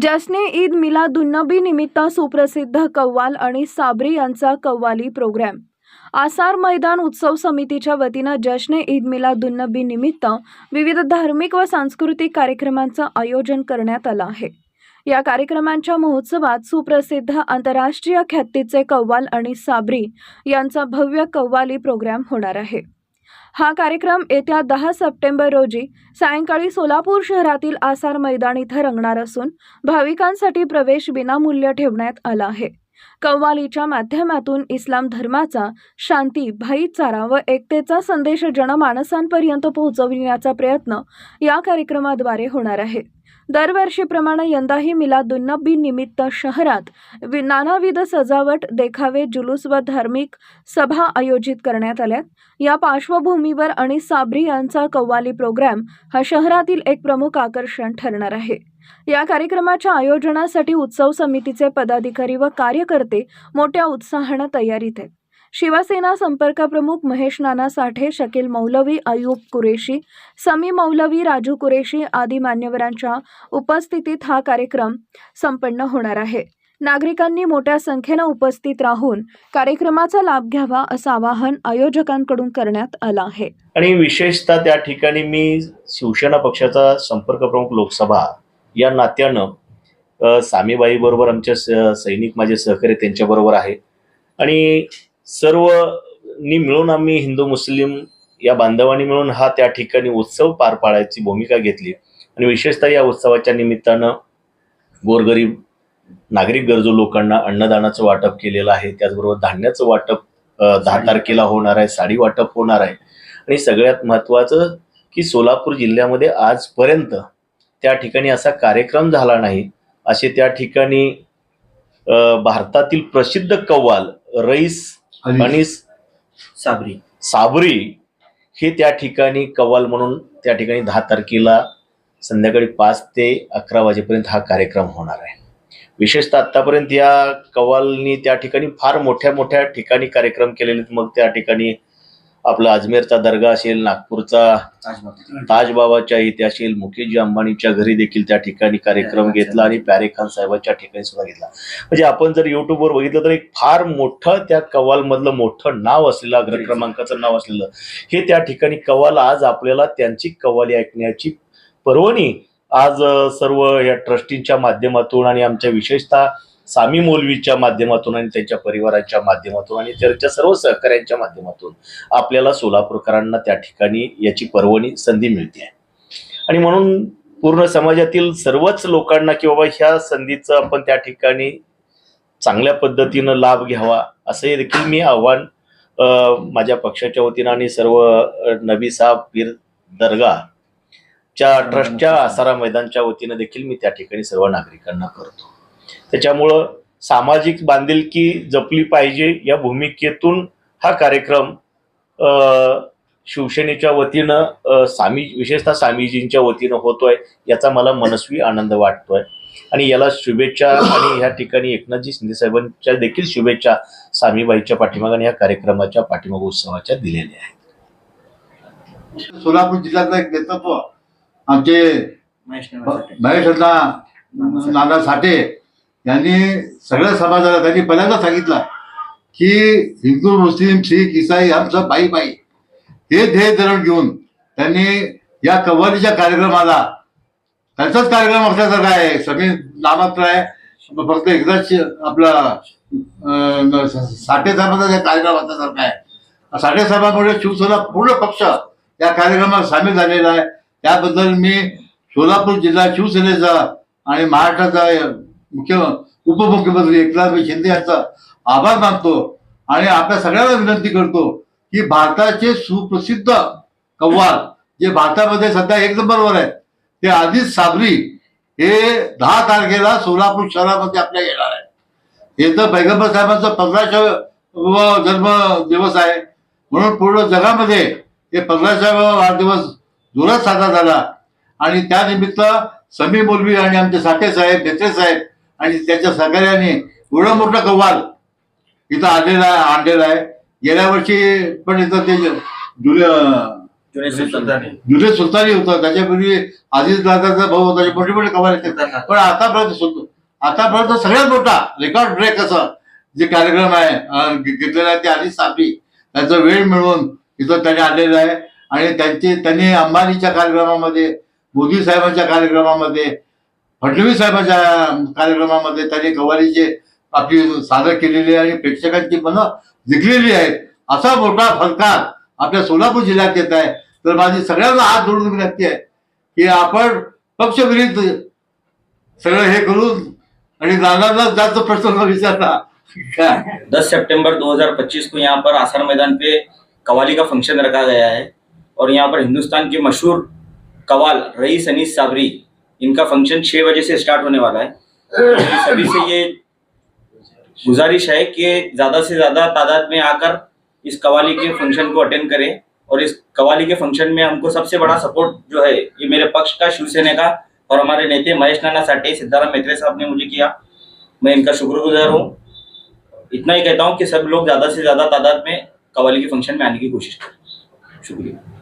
जश्ने ईद मिलादुन्नबी निमित्त सुप्रसिद्ध कव्वाल आणि साबरी यांचा कव्वाली प्रोग्रॅम आसार मैदान उत्सव समितीच्या वतीनं जश्ने ईद मिलादुन्नबी निमित्त विविध धार्मिक व सांस्कृतिक कार्यक्रमांचं आयोजन करण्यात आलं आहे. या कार्यक्रमांच्या महोत्सवात सुप्रसिद्ध आंतरराष्ट्रीय ख्यातीचे कव्वाल आणि साबरी यांचा भव्य कव्वाली प्रोग्रॅम होणार आहे. हा कार्यक्रम येत्या दहा सप्टेंबर रोजी सायंकाळी सोलापूर शहरातील आसार मैदान इथं रंगणार असून भाविकांसाठी प्रवेश विनामूल्य ठेवण्यात आला आहे. कव्वालीच्या माध्यमातून इस्लाम धर्माचा शांती भाईचारा व एकतेचा संदेश जनमानसांपर्यंत पोहोचविण्याचा प्रयत्न या कार्यक्रमाद्वारे होणार आहे. दरवर्षीप्रमाणे यंदाही मिलादुन्नबी निमित्त शहरात वि नानाविध सजावट देखावे जुलूस व धार्मिक सभा आयोजित करण्यात आल्या या पार्श्वभूमीवर आणि साबरी यांचा कव्वाली प्रोग्रॅम हा शहरातील एक प्रमुख आकर्षण ठरणार आहे. या कार्यक्रमाच्या आयोजनासाठी उत्सव समितीचे पदाधिकारी व कार्यकर्ते मोठ्या उत्साहानं तयारीत आहेत. शिवसेना संपर्क प्रमुख महेश नाना साठे शकील मौलवी अयूब कुरेशी समी मौलवी राजू कुरेशी आदी मान्यवरांच्या उपस्थितीत हा कार्यक्रम संपन्न होणार आहे. नागरिकांनी मोठ्या संख्येनं उपस्थित राहून कार्यक्रमाचा लाभ घ्यावा असं आवाहन आयोजकांकडून करण्यात आलं आहे. आणि विशेषतः त्या ठिकाणी मी शिवसेना पक्षाचा संपर्क प्रमुख लोकसभा या नात्यानं सामीबाई बरोबर आमच्या स- सैनिक माझे सहकारी त्यांच्याबरोबर आहे. आणि सर्वनी मिळून आम्ही हिंदू मुस्लिम या बांधवांनी मिळून हा त्या ठिकाणी उत्सव पार पाडायची भूमिका घेतली. आणि विशेषतः या उत्सवाच्या निमित्तानं गोरगरीब नागरिक गरजू लोकांना अन्नदानाचं वाटप केलेलं आहे. त्याचबरोबर धान्याचं वाटप दहा तारखेला होणार आहे साडी वाटप होणार आहे. आणि सगळ्यात महत्त्वाचं की सोलापूर जिल्ह्यामध्ये आजपर्यंत त्या ठिकाणी असा कार्यक्रम झाला नाही असे त्या ठिकाणी भारतातील प्रसिद्ध कव्वाल रईस आणि साबरी साबरी हे त्या ठिकाणी कव्वाल म्हणून त्या ठिकाणी दहा तारखेला संध्याकाळी पाच ते अकरा वाजेपर्यंत हा कार्यक्रम होणार आहे विशेषतः आतापर्यंत या कव्वालनी त्या ठिकाणी फार मोठ्या मोठ्या ठिकाणी कार्यक्रम केलेले आहेत. मग त्या ठिकाणी आपला अजमेरचा दर्गा असेल नागपूरचा ताजबाबाच्या इथे असेल मुकेशजी अंबानीच्या घरी देखील त्या ठिकाणी कार्यक्रम घेतला आणि प्यारे खान साहेबांच्या ठिकाणी सुद्धा घेतला. म्हणजे आपण जर युट्यूबवर बघितलं तर एक फार मोठं त्या कव्वाल मधलं मोठं नाव असलेलं अग्र क्रमांकाचं नाव असलेलं हे त्या ठिकाणी कव्वाल आज आपल्याला त्यांची कव्वाली ऐकण्याची पर्वणी आज सर्व या ट्रस्टींच्या माध्यमातून आणि आमच्या विशेषतः सामी मौलवीच्या माध्यमातून आणि त्यांच्या परिवाराच्या माध्यमातून आणि त्यांच्या सर्व सहकाऱ्यांच्या माध्यमातून आपल्याला सोलापूरकरांना त्या ठिकाणी याची पर्वणी संधी मिळते आहे. आणि म्हणून पूर्ण समाजातील सर्वच लोकांना की बाबा ह्या संधीचं आपण त्या ठिकाणी चांगल्या पद्धतीनं लाभ घ्यावा असं देखील मी आव्हान माझ्या पक्षाच्या वतीनं आणि सर्व नबी साहेब पीर दर्गाच्या ट्रस्टच्या आसारा मैदानच्या वतीनं देखील मी त्या ठिकाणी सर्व नागरिकांना करतो. त्याच्यामुळं सामाजिक बांधिलकी जपली पाहिजे या भूमिकेतून हा कार्यक्रम शिवसेनेच्या वतीनं सामी विशेषतः स्वामीजींच्या वतीनं होतोय याचा मला मनस्वी आनंद वाटतोय. आणि याला शुभेच्छा आणि या ठिकाणी एकनाथजी शिंदे साहेबांच्या देखील शुभेच्छा सामीबाईच्या पाठीमागाने या कार्यक्रमाच्या पाठीमाग उत्सवाच्या दिलेल्या आहेत. सोलापूर जिल्ह्यातलं एक नेतृत्व आमचे महेश नाना साठे त्यांनी सगळ्या समाजाला त्यांनी पहिल्यांदा सांगितलं की हिंदू मुस्लिम शीख इसाई आमचं बाई बाई. हे ध्येय धरण घेऊन त्यांनी या कव्वालीच्या कार्यक्रमाला त्यांचाच कार्यक्रम असल्यासारखा आहे. सगळे नामात्र आहे. फक्त एकदाच आपला साठे साहेबांचा कार्यक्रम असल्यासारखा आहे. साठे साहेबांमुळे शिवसेना पूर्ण पक्ष या कार्यक्रमात सामील झालेला आहे. त्याबद्दल मी सोलापूर जिल्हा शिवसेनेचा आणि महाराष्ट्राचा मुख्य उपमुख्यमंत्री एकनाथ शिंदे यांचा आभार मानतो आणि आपल्या सगळ्यांना विनंती करतो की भारताचे सुप्रसिद्ध कव्वाल जे भारतामध्ये सध्या एक नंबरवर आहेत ते आधीच साबरी हे दहा तारखेला सोलापूर शहरामध्ये आपल्या येणार आहे हे तर पैगंबर साहेबांचा पंधराशे जन्म दिवस आहे. म्हणून पूर्ण जगामध्ये हे पंधराशे वाढदिवस जोरात साजरा झाला. आणि त्यानिमित्त समी मोलवी आणि आमचे साठे साहेब नेत्रे साहेब आणि त्यांच्या सहकार्याने एवढं मोठं कव्वाल इथं आलेला आहे आणलेला आहे. गेल्या वर्षी पण इथं ते जुलै जुने सुलतान. जुने सुलतानी होता. त्याच्यापूर्वी आदिज दादाचा भाऊ होता मोठे मोठे कवाले आहेत. पण आतापर्यंत आतापर्यंत सगळ्यात मोठा रेकॉर्ड ब्रेक असं जे कार्यक्रम आहे घेतलेला आहे ते आधी साबरी त्यांचा वेळ मिळवून इथं त्याने आणलेलं आहे. आणि त्यांचे त्यांनी अंबानीच्या कार्यक्रमामध्ये मोदी साहेबांच्या कार्यक्रमामध्ये फडणवीस साहेबांच्या कार्यक्रमामध्ये त्यांनी कव्वालीचे आपली सादर केलेली आहे आणि प्रेक्षकांची मनं जिंकलेली आहेत असा मोठा फलकार आपल्या सोलापूर जिल्ह्यात येत आहे. तर माझी सगळ्यांना हात जोडून विनंती आहे की आपण पक्षविरुद्ध सगळं हे करून आणि नानांना जास्त प्रश्न विचारता दस सितंबर 2025 को यहाँ पर आसार मैदान पे कवाली का फंक्शन रखा गया है और यहाँ पर हिंदुस्तान के मशहूर कवाल रईस अनीस साबरी इनका फ़ंक्शन छह बजे से स्टार्ट होने वाला है। तो सभी से ये गुजारिश है कि ज़्यादा से ज़्यादा तादाद में आकर इस कवाली के फ़ंक्शन को अटेंड करें और इस कवाली के फ़ंक्शन में हमको सबसे बड़ा सपोर्ट जो है, ये मेरे पक्ष का, शिवसेना का और हमारे नेते महेश नाना साठे, सिद्धाराम मेत्रे साहब ने मुझे किया। मैं इनका शुक्रगुजार हूँ। इतना ही कहता हूँ कि सब लोग ज़्यादा से ज़्यादा तादाद में कवाली के फ़ंक्शन में आने की कोशिश करें। शुक्रिया।